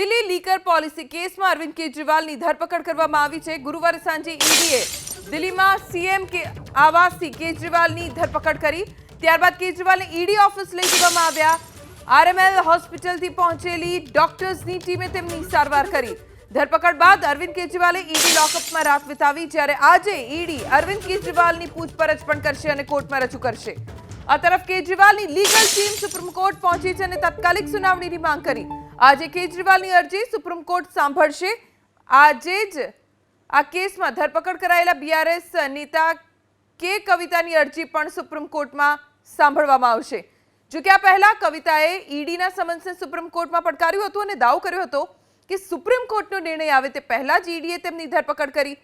Delhi liquor policy કેસમાં અરવિંદ કેજરીવાલની ધરપકડ કરવામાં આવી છે. ગુરુવારે સાંજે ઈડીએ દિલ્હીમાં સીએમ કે આવાસથી કેજરીવાલની ધરપકડ કરી. ત્યારબાદ કેજરીવાલને ઈડી ઓફિસ લઈ જવામાં આવ્યા. આરએમએલ હોસ્પિટલથી પહોંચેલી ડોક્ટર્સની ટીમે તેમની સારવાર કરી. ધરપકડ બાદ અરવિંદ કેજરીવાલે ઈડી લોકઅપમાં રાત વિતાવી, જ્યારે આજે ઈડી અરવિંદ કેજરીવાલની પૂછપરછ પણ કરશે અને કોર્ટમાં રજૂ કરશે. આ તરફ કેજરીવાલની લીગલ ટીમ સુપ્રીમ કોર્ટ પહોંચી છે અને તાત્કાલિક સુનાવણીની માંગ કરી. આજે કેજરીવાલની અરજી સુપ્રીમ કોર્ટ સાંભળશે. આજે જ આ કેસમાં ધરપકડ કરાયેલા બીઆરએસ નેતા કે કવિતાની અરજી પણ સુપ્રીમ કોર્ટમાં સાંભળવામાં આવશે. જોકે આ પહેલા કવિતાએ ઈડીના સમન્સને સુપ્રીમ કોર્ટમાં પડકાર્યું હતું અને દાવો કર્યો હતો કે સુપ્રીમ કોર્ટનો નિર્ણય આવે તે પહેલા જ ઈડીએ તેમની ધરપકડ કરી.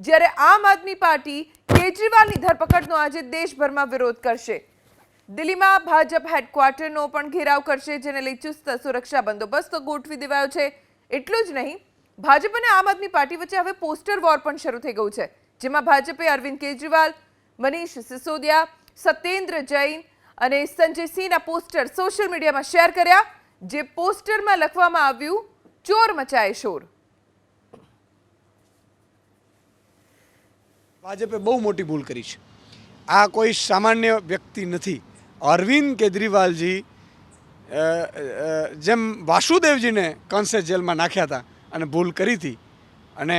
જ્યારે આમ આદમી પાર્ટી કેજરીવાલની ધરપકડનો આજે દેશભરમાં વિરોધ કરશે. દિલ્હીમાં ભાજપ હેડક્વાર્ટરનો પણ ઘેરાવ કરશે, જેને લઈ ચુસ્ત સુરક્ષા બંદોબસ્ત ગોઠવી દેવાયો છે. એટલું જ નહીં, ભાજપ અને આમ આદમી પાર્ટી વચ્ચે હવે પોસ્ટર વોર પણ શરૂ થઈ ગયું છે, જેમાં ભાજપે અરવિંદ કેજરીવાલ, મનીષ સિસોદિયા, સત્યેન્દ્ર જૈન અને સંજય સિંહના પોસ્ટર સોશિયલ મીડિયામાં શેર કર્યા, જે પોસ્ટરમાં લખવામાં આવ્યું, ચોર મચાય શોર. ભાજપે બહુ મોટી ભૂલ કરી છે. આ કોઈ સામાન્ય વ્યક્તિ નથી. અરવિંદ કેજરીવાલજી જેમ વાસુદેવજીને કંસે જેલમાં નાખ્યા હતા અને ભૂલ કરી હતી અને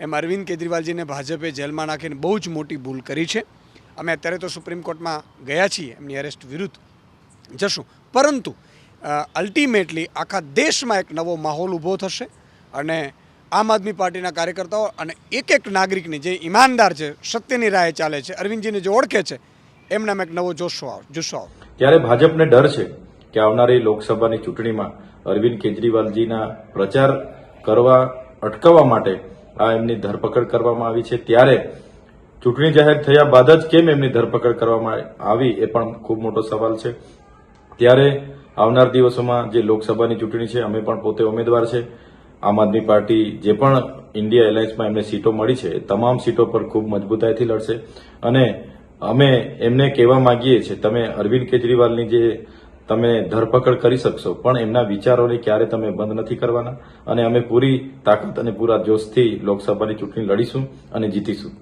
એમ અરવિંદ કેજરીવાલજીને ભાજપે જેલમાં નાખીને બહુ જ મોટી ભૂલ કરી છે. અમે અત્યારે તો સુપ્રીમ કોર્ટમાં ગયા છીએ, એમની અરેસ્ટ વિરુદ્ધ જશું. પરંતુ અલ્ટિમેટલી આખા દેશમાં એક નવો માહોલ ઊભો થશે અને આમ આદમી પાર્ટીના કાર્યકર્તાઓ અને એક એક નાગરિકની જે ઈમાનદાર છે, સત્યની રાહે ચાલે છે, અરવિંદજીને જે ઓળખે છે એમનામાં એક નવો જોશો જુસ્સો આવ. ત્યારે ભાજપને ડર છે કે આવનારી લોકસભાની ચૂંટણીમાં અરવિંદ કેજરીવાલજીના પ્રચાર કરવા, અટકાવવા માટે આ એમની ધરપકડ કરવામાં આવી છે. ત્યારે ચૂંટણી જાહેર થયા બાદ જ કેમ એમની ધરપકડ કરવામાં આવી એ પણ ખૂબ મોટો સવાલ છે. ત્યારે આવનાર દિવસોમાં જે લોકસભાની ચૂંટણી છે, અમે પણ પોતે ઉમેદવાર છે. આમ આદમી પાર્ટી જે પણ ઇન્ડિયા એલાયન્સમાં એમને સીટો મળી છે તમામ સીટો પર ખૂબ મજબૂતાઈથી લડશે. અને અમે એમને કહેવા માંગીએ છીએ, તમે અરવિંદ કેજરીવાલની જે તમે ધરપકડ કરી શકશો, પણ એમના વિચારોને ક્યારે તમે બંધ નથી કરવાના? અને અમે પૂરી તાકાત અને પૂરા જોશથી લોકસભાની ચૂંટણી લડીશું અને જીતીશું.